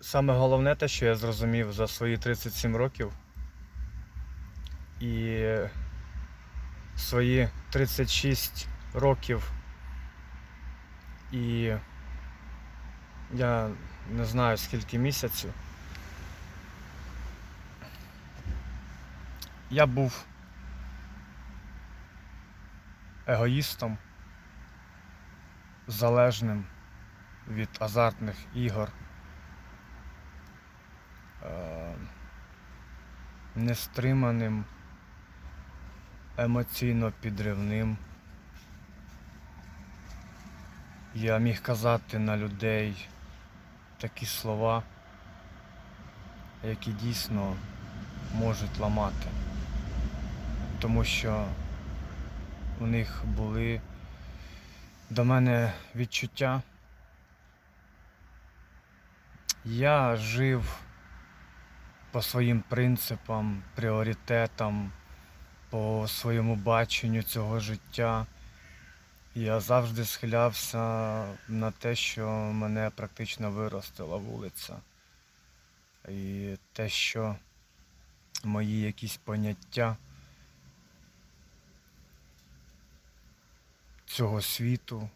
Саме головне те, що я зрозумів за свої 37 років і свої 36 років. І я не знаю скільки місяців. Я був егоїстом, залежним від азартних ігор, нестриманим, емоційно підривним. Я міг казати на людей такі слова, які дійсно можуть ламати, тому що у них були до мене відчуття. Я жив по своїм принципам, пріоритетам, по своєму баченню цього життя. Я завжди схилявся на те, що мене практично виростила вулиця. І те, що мої якісь поняття цього світу,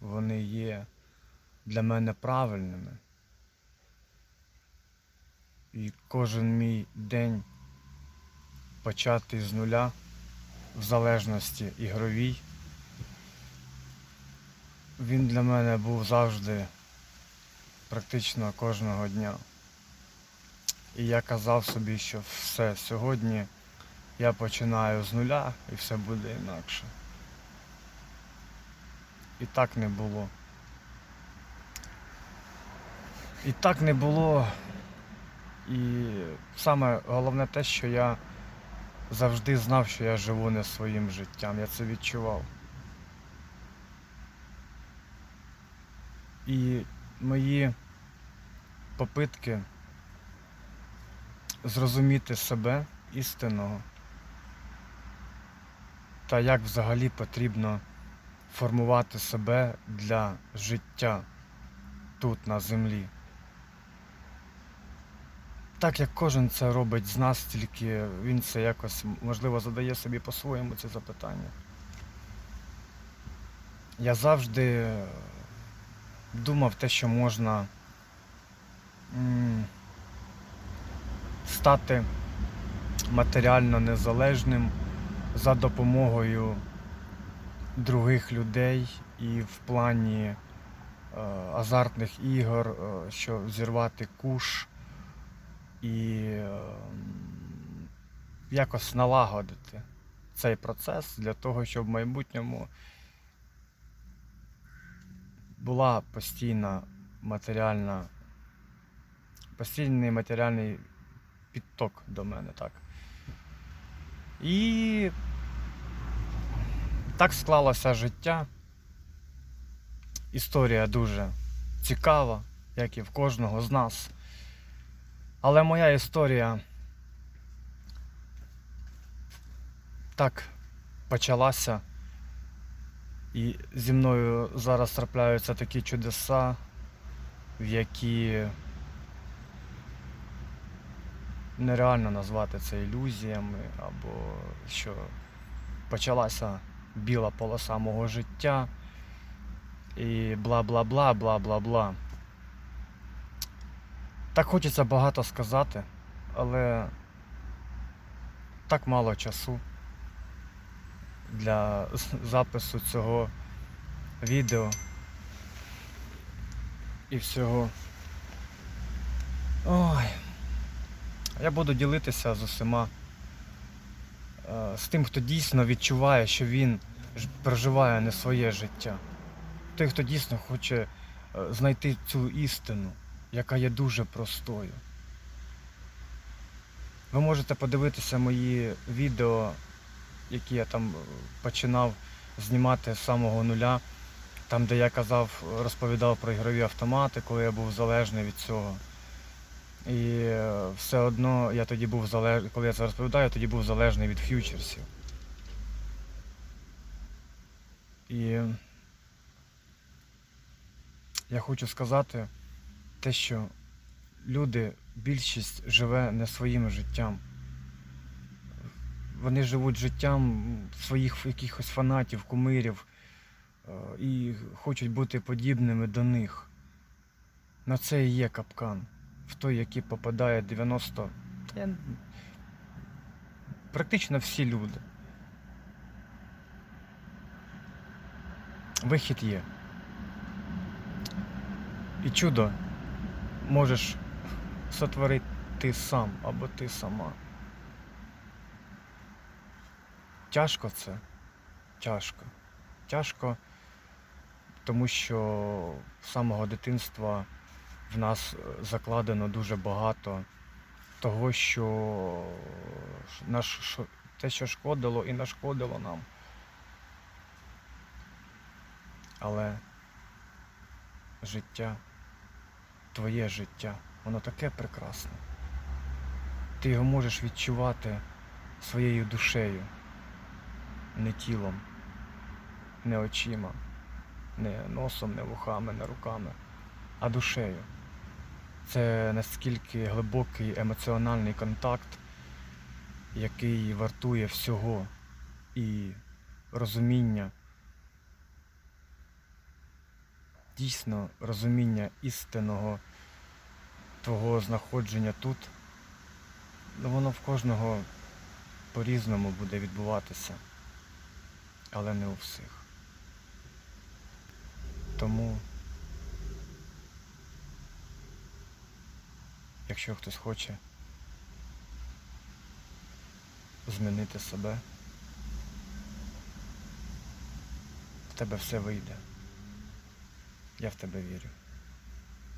вони є для мене правильними. І кожен мій день почати з нуля, в залежності ігровій, він для мене був завжди практично кожного дня. І я казав собі, що все, сьогодні я починаю з нуля і все буде інакше. І так не було. І так не було. І саме головне те, що я завжди знав, що я живу не своїм життям. Я це відчував. І мої попитки зрозуміти себе істинного та як взагалі потрібно формувати себе для життя тут на землі. Так як кожен це робить з нас, тільки він це якось, можливо, задає собі по-своєму ці запитання. Я завжди думав те, що можна стати матеріально незалежним за допомогою других людей і в плані е, азартних ігор, е, що зірвати куш і е, якось налагодити цей процес для того, щоб в майбутньому була постійна матеріальна, постійний матеріальний підток до мене, так. І так склалося життя. Історія дуже цікава, як і в кожного з нас. Але моя історія так почалася. І зі мною зараз трапляються такі чудеса, в які нереально назвати це ілюзіями, або що почалася біла полоса мого життя і бла-бла-бла, бла-бла-бла. Так хочеться багато сказати, але так мало часу для запису цього відео і всього. Ой. Я буду ділитися з усіма, е, з тим, хто дійсно відчуває, що він проживає не своє життя. Той, хто дійсно хоче е, знайти цю істину, яка є дуже простою. Ви можете подивитися мої відео, які я там е, починав знімати з самого нуля, там, де я казав, розповідав про ігрові автомати, коли я був залежний від цього. І е, все одно я тоді був залежний, коли я це розповідаю, я тоді був залежний від ф'ючерсів. І я хочу сказати те, що люди, більшість живе не своїм життям. Вони живуть життям своїх якихось фанатів, кумирів е, і хочуть бути подібними до них. На це і є капкан. В той, який попадає 90. Практично всі люди. Вихід є. І чудо можеш сотворити ти сам або ти сама. Тяжко це. Тяжко. Тяжко, тому що з самого дитинства в нас е, закладено дуже багато того, що наш, те, що шкодило і нашкодило нам. Але життя, твоє життя, воно таке прекрасне. Ти його можеш відчувати своєю душею, не тілом, не очима, не носом, не вухами, не руками, а душею. Це наскільки глибокий емоціональний контакт, який вартує всього і розуміння, дійсно розуміння істинного твого знаходження тут, ну воно в кожного по-різному буде відбуватися, але не у всіх. Тому, якщо хтось хоче змінити себе, в тебе все вийде. Я в тебе вірю.